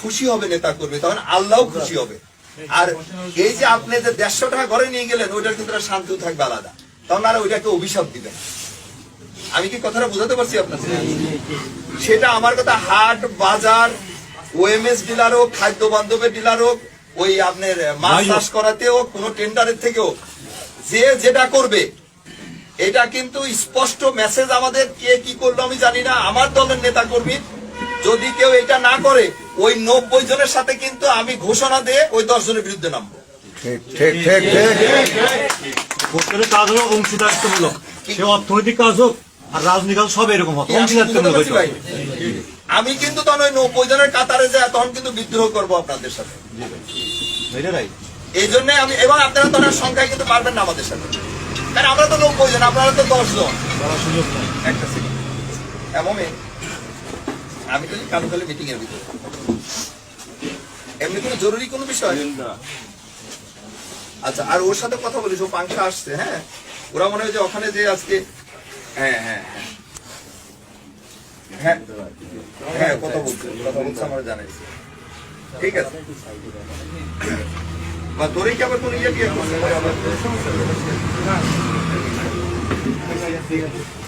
খুশি হবে নেতা করবে তখন আল্লাহও খুশি হবে। আর এই যে আপনি যে দেড়শো টাকা ঘরে নিয়ে গেলেন ওইটার কিন্তু শান্তিও থাকবে আলাদা। তখন আর ওইটাকে অভিশাপ দিবেন আমি কি কথাটা বোঝাতে পারছি আপনার সেটা আমার কথা হাট বাজার ওএমএস ডিলার হোক খাদ্য বান্ধবের ডিলার হোক ওই আপনার মাছ। চাষ করাতে হোক কোনো টেন্ডারের থেকেও যে যেটা করবে এটা কিন্তু স্পষ্ট মেসেজ আমাদের কে কি করল আমি জানি না। আমার দলের নেতা কর্মী যদি কেউ এটা না করে ওই নব্বই জনের সাথে কিন্তু আমি ঘোষণা দিয়ে ওই দশ জনের বিরুদ্ধে নামবো। ঠিক ঠিক ঠিক ঠিক। ভোটের কাজ হলো অংশীদারিত্বমূলক। সে অর্থনৈতিক কাজ হোক আর কাজ সব এরকম হবে আমি অংশীদারিত্বমূলক কিন্তু তখন ওই নব্বই জনের কাতারে যায় তখন কিন্তু বিদ্রোহ করব আপনাদের সাথে। এই জন্য আমি এবং আপনারা তো সংখ্যায় কিন্তু পারবেন না আমাদের সাথে। কারণ আমরা তো নব্বই জন আপনারা তো দশ জন। একটা সেকেন্ড এমন আমি তো কালুকালে মিটিং এর ভিতরে এমনি কোনো জরুরি কোনো বিষয় আচ্ছা আর ওর সাথে কথা বলিস ও পাংশা আসছে হ্যাঁ ওরা মনে হয় যে ওখানে যে আজকে হ্যাঁ হ্যাঁ হ্যাঁ হ্যাঁ হ্যাঁ কথা বলছে কথা বলছে আমার জানাইছে ঠিক আছে বা তোরে কি আবার কোন ইয়ে করছে ও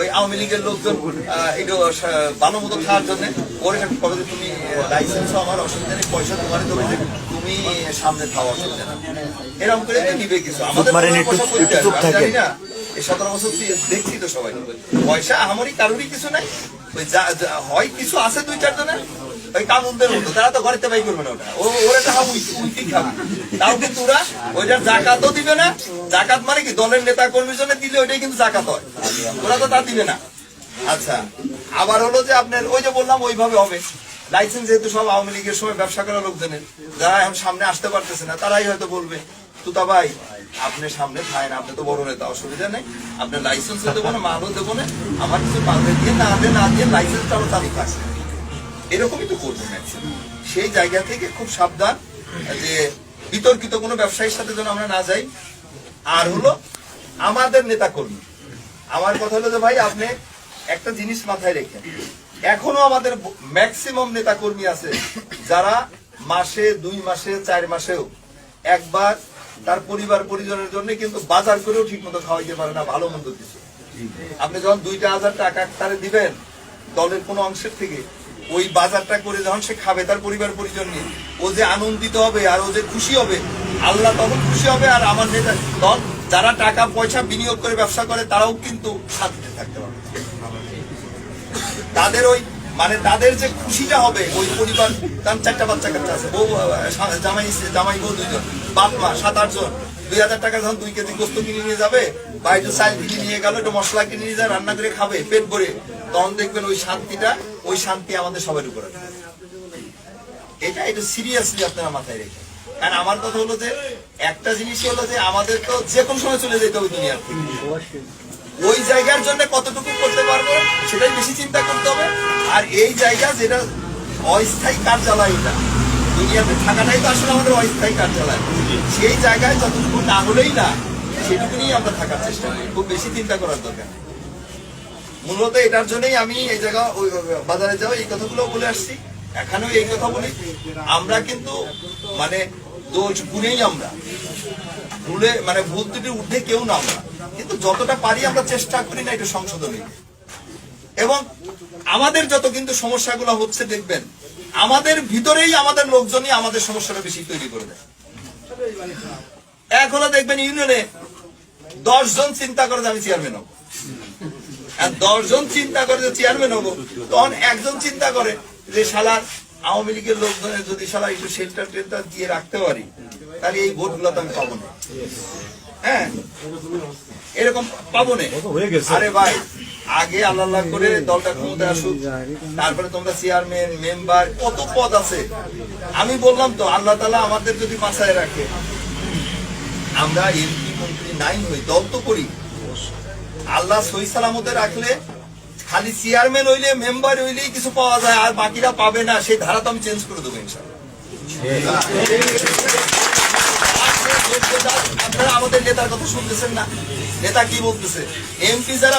ওই আওয়ামী লীগের লোকজন একটু ভালো মতো খাওয়ার জন্য। ওর কবে তুমি লাইসেন্স আমার অসুবিধা নেই পয়সা তোমার দেবে তুমি সামনে খাওয়া অসুবিধা না এরকম করে তো নিবে কিছু। আমাদের জানি না এই সতেরো বছর দেখছি তো সবাই। পয়সা আমারই কারোরই কিছু নাই। ওই হয় কিছু আছে দুই চার জনের মানে আচ্ছা আবার হলো যে আপনার ওই যে বললাম, ওইভাবে হবে। লাইসেন্স যেহেতু সব আওয়ামী লীগের সময় ব্যবসা করা লোকজনের, যারা এখন সামনে আসতে পারতেছে না, তারাই হয়তো বলবে, তুতা ভাই, আপনি সামনে খায় আপনি তো বড় নেতা, অসুবিধা নেই। আপনার লাইসেন্স দেবো না মালও দেবো না আমার কিছু পাল্টে দিয়ে না দিয়ে না দিয়ে লাইসেন্সটা আমার তারিখ আছে। এরকমই তো করবে ম্যাক্সিমাম সেই জায়গা থেকে খুব সাবধান যে বিতর্কিত কোনো ব্যবসায়ীর সাথে যেন আমরা না যাই। আর হলো আমাদের নেতা কর্মী আমার কথা হলো যে ভাই, আপনি একটা জিনিস মাথায় রেখেন। এখনও আমাদের ম্যাক্সিমাম নেতা কর্মী আছে যারা মাসে, দুই মাসে, চার মাসেও একবার তার পরিবার, পরিজনের জন্য কিন্তু বাজার করেও ঠিক মতো খাওয়াইতে পারে না, ভালো মন্দ কিছু। আপনি যখন দুইটা হাজার টাকা তারে দিবেন, দলের কোনো অংশের থেকে ওই বাজারটা করে যখন সে খাবে, তার পরিবার পরিজন নিয়ে, ও যে আনন্দিত হবে আর ও যে খুশি হবে, আল্লাহ তখন খুশি হবে আর আমার নেতা তখন যারা টাকা, পয়সা বিনিয়োগ করে, ব্যবসা করে, তারাও কিন্তু শান্তিতে থাকতে পারবে। তাদের ওই মানে তাদের যে খুশিটা হবে, ওই পরিবার তার চারটা বাচ্চা কাচ্চা আছে, বউ জামাই জামাই বউ দুইজন, বাপ মা, সাত, আট জন। দুই হাজার টাকা যখন দুই কেজি গোস্ত কিনে নিয়ে যাবে বা একটু চাল কিনে নিয়ে গেল, একটু মশলা কিনে নিয়ে যায়, রান্না করে খাবে, পেট ভরে, তখন দেখবেন ওই শান্তিটা ওই শান্তি আমাদের সবার উপরে আছে। এটা সিরিয়াসলি আপনারা মাথায় রেখে। কারণ আমার কথা হলো যে, একটা জিনিসই হলো যে আমাদের তো যে কোনো সময় চলে যেতে হবে দুনিয়ার ওই জায়গার জন্য কতটুকু করতে পারব, সেটাই বেশি চিন্তা করতে হবে। আর এই জায়গা যেটা অস্থায়ী কার্যালয় এটা, দুনিয়াতে থাকাটাই তো আসলে আমাদের অস্থায়ী কার্যালয়। সেই জায়গায় যতটুকু না হলেই না, সেটুকু নিয়ে আমরা থাকার চেষ্টা করি। খুব বেশি চিন্তা করার দরকার। মূলত এটার জন্যই আমি এই জায়গা, ওই বাজারে যাও এই কথাগুলো বলে আসছি। এখানেও এই কথা বলি। আমরা কিন্তু মানে দোষ গুণেই আমরা। ভুলে মানে ভুল ত্রুটি উঠে কেউ না আমরা। কিন্তু যতটা পারি আমরা চেষ্টা করি না এটা সংশোধনী। এবং আমাদের যত কিন্তু সমস্যাগুলো হচ্ছে, দেখবেন, আমাদের ভিতরেই আমাদের লোকজনই আমাদের সমস্যাটা বেশি তৈরি করে দেয়। এখনও দেখবেন ইউনিয়নে দশ জন চিন্তা করে আমি চেয়ারম্যান হব। আর দশজন চিন্তা করে যে চেয়ারম্যান হব। তখন একজন চিন্তা করে যে শালার আওয়ামী লীগের লোকজনের যদি শালা একটু শেল্টার টেল্টার দিয়ে রাখতে পারি তাহলে এই ভোটগুলো তো আমি পাবো না। হ্যাঁ? এরকম পাবো না। আরে ভাই আগে আল্লাহ আল্লাহ করে দলটা ক্ষমতা আসুক তারপরে তোমরা চেয়ারম্যান মেম্বার কত পদ আছে। আমি বললাম তো আল্লাহ তালা আমাদের যদি বাঁচায় রাখে। আমরা এমপি মন্ত্রী নাই হই দল তো করি। আল্লাহ সই সালামতে রাখলে, খালি চেয়ারম্যান হইলে মেম্বার হইলেই কিছু পাওয়া যায়, আর বাকিরা পাবে না, সেই ধারা তো আমি চেঞ্জ করে দেবো ইনশাল্লাহ আপনারা আমাদের নেতার কথা শুনতেছেন না? নেতা কি বলতেছে? এমপি যারা